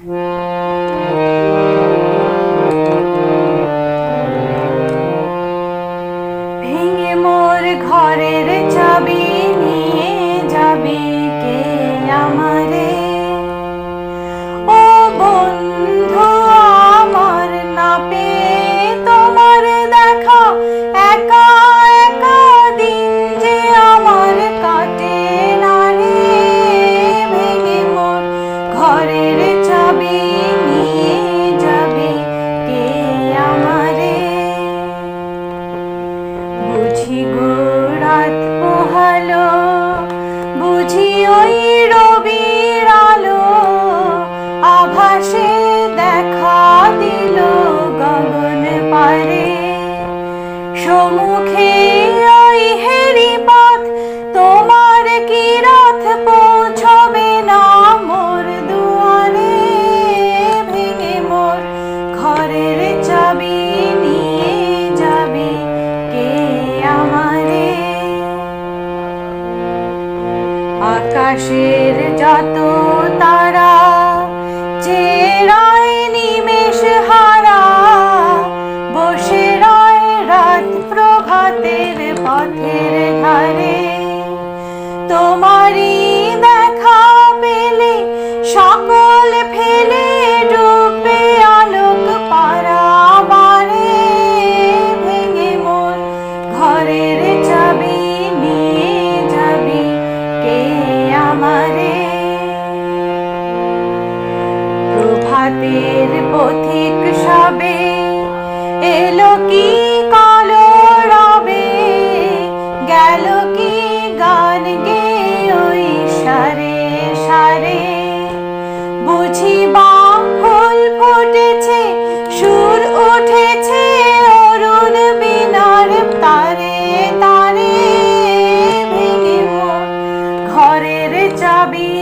ভেঙে পথ, তোমার কি রথ পৌঁছবে না? মোর দুয়ারে ভেঙে মোর ঘরের চাবি নিয়ে যাবে কে আমারে? আকাশের যত তারা পথের পথিক সবে এলো কি কল রবে গেল কি গান গে ওই সারে সারে? বুঝি বাম ফুল ফুটেছে, সুর উঠেছে তারে চাবি